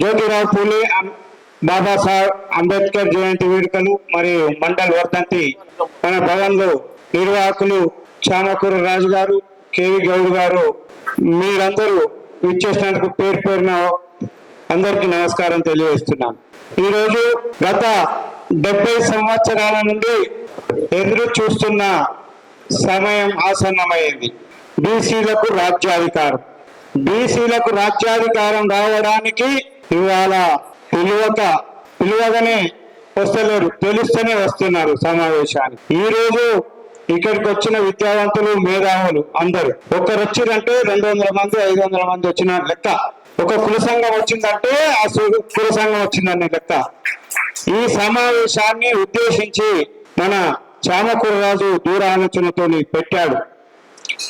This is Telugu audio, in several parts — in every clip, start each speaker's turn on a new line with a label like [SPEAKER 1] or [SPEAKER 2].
[SPEAKER 1] జ్యోతిరావు పూలే బాబాసాహెబ్ అంబేద్కర్ జయంతి వేడుకలు మరియు మండల్ వర్ధంతి మన భవన్లో నిర్వాహకులు చామకూర రాజు గారు కేవి గౌడ్ గారు మీరందరూ ఇచ్చేసినందుకు పేరు పేరున అందరికీ నమస్కారం తెలియజేస్తున్నాను. ఈరోజు గత డెబ్బై సంవత్సరాల నుండి ఎదురు చూస్తున్న సమయం ఆసన్నమైంది. బీసీలకు రాజ్యాధికారం. బీసీలకు రాజ్యాధికారం రావడానికి ఇవాళ పిలువక పిలువగానే వస్తలేరు తెలుస్తూనే వస్తున్నారు సమావేశానికి. ఈ రోజు ఇక్కడికి వచ్చిన విద్యావంతులు మేధావులు అందరూ. ఒకరు వచ్చిందంటే రెండు వందల మంది ఐదు వందల మంది వచ్చిన లెక్క. ఒక కుల సంఘం వచ్చిందంటే ఆ కుల సంఘం వచ్చిందనే లెక్క. ఈ సమావేశాన్ని ఉద్దేశించి మన చామకూరరాజు దూరాలోచనతో పెట్టాడు.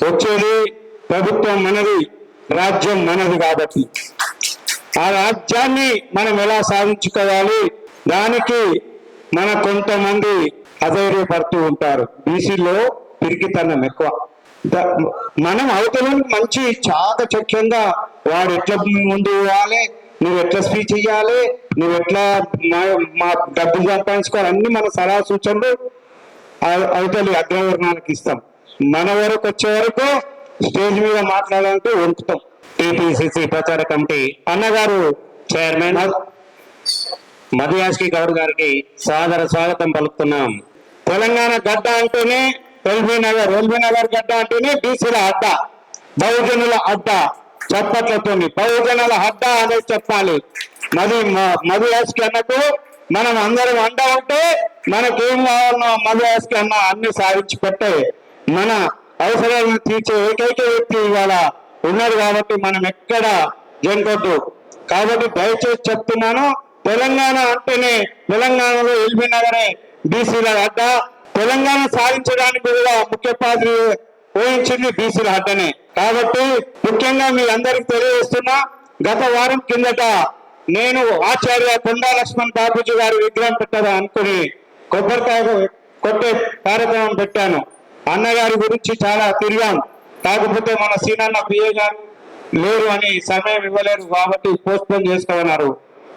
[SPEAKER 1] వచ్చేది ప్రభుత్వం మనది రాజ్యం మనది కాబట్టి. ఆ రాజ్యాన్ని మనం ఎలా సాధించుకోవాలి? దానికి మన కొంతమంది అధైర్యపడుతూ ఉంటారు. బీసీలో పిరికితనం ఎక్కువ. మనం అవతలని మంచి చాకచక్యంగా వాడు ఎట్లా ముందు పోవాలి? నువ్వు ఎట్లా స్పీచ్ ఇవ్వాలి నువ్వు ఎట్లా మా- మా డబ్బులు సంపాదించుకోవాలి? అన్ని మన సలహా సూచనలు అవతలి అగ్రవర్ణాలకు ఇస్తాం. మన వరకు వచ్చే వరకు స్టేజ్ మీద మాట్లాడాలంటే వణుకుతాం.
[SPEAKER 2] టిపిసిసి ప్రచార కమిటీ అన్నగారు చైర్మన్ మధుయాష్కి గౌడ్ గారికి సాదర స్వాగతం పలుకుతున్నాం.
[SPEAKER 1] తెలంగాణ గడ్డ అంటేనే ఎల్బీ నగర్ ఎల్బీ నగర్ గడ్డ అంటేనే బీసీల అడ్డ బహుజనుల అడ్డ చప్పట్లతోని బహుజనుల అడ్డ అనేది చెప్పాలి. మధు యాస్కి అన్నకు మనం అందరం అండ ఉంటే మనకేం కావాలనో మధు యాస్కి అన్న అన్ని సాధించి పెట్టే మన అవసరాలను తీర్చే ఏకైక వ్యక్తి ఇవాళ ఉన్నారు కాబట్టి మనం ఎక్కడ జంకొద్దు. కాబట్టి దయచేసి చెప్తున్నాను తెలంగాణ అంటేనే తెలంగాణలో ఎల్బీ నగరే బీసీల అడ్డ తెలంగాణ సాధించడానికి కూడా ముఖ్య పాత్ర వహించింది బీసీల అడ్డనే కాబట్టి ముఖ్యంగా మీ అందరికి తెలియజేస్తున్నా గత వారం కిందట నేను ఆచార్య కొండా లక్ష్మణ్ బాబుజీ గారి విగ్రహం పెట్టదా అనుకుని కొబ్బరికాయ కొట్టే కార్యక్రమం పెట్టాను. అన్నగారి గురించి చాలా తిరిగాం. కాకపోతే మన సీనన్న పిఏ గారు లేరు అని సమయం ఇవ్వలేరు కాబట్టి పోస్ట్ పోన్ చేసుకోమన్నారు.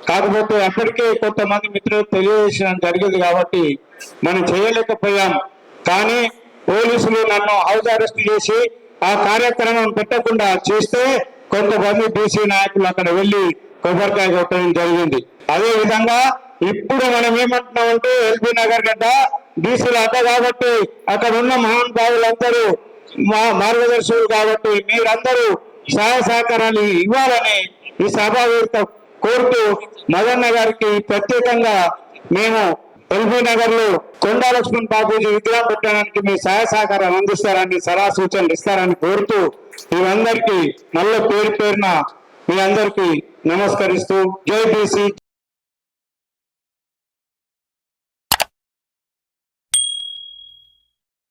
[SPEAKER 1] కాకపోతే అప్పటికే కొంతమంది మిత్రులు తెలియజేసిన జరిగింది కాబట్టి మనం చేయలేకపోయాం. కానీ పోలీసులు నన్ను హౌస్ అరెస్ట్ చేసి ఆ కార్యక్రమం పెట్టకుండా చేస్తే కొంతమంది బీసీ నాయకులు అక్కడ వెళ్ళి కొబ్బరికాయ కొట్టడం జరిగింది. అదే విధంగా ఇప్పుడు మనం ఏమంటున్నామంటే ఎల్బీ నగర్ గడ్డ బీసీలు అడ్డ కాబట్టి అక్కడ ఉన్న మహానుభావులందరూ మా మార్గదర్శకులు కాబట్టి మీరందరూ సహాయ సహకారాలు ఇవ్వాలని ఈ సభా కోరుతూ మదన్న గారికి ప్రత్యేకంగా మేము ఎల్బీ నగర్లో కొండాలక్ష్మణ్ బాబూజీ విగ్రహం పెట్టడానికి మీ సహాయ సహకారం అందిస్తారని సలహా సూచనలు ఇస్తారని కోరుతూ మీరందరికీ మళ్ళీ పేరు పేరున మీ అందరికీ నమస్కరిస్తూ జై బీసీ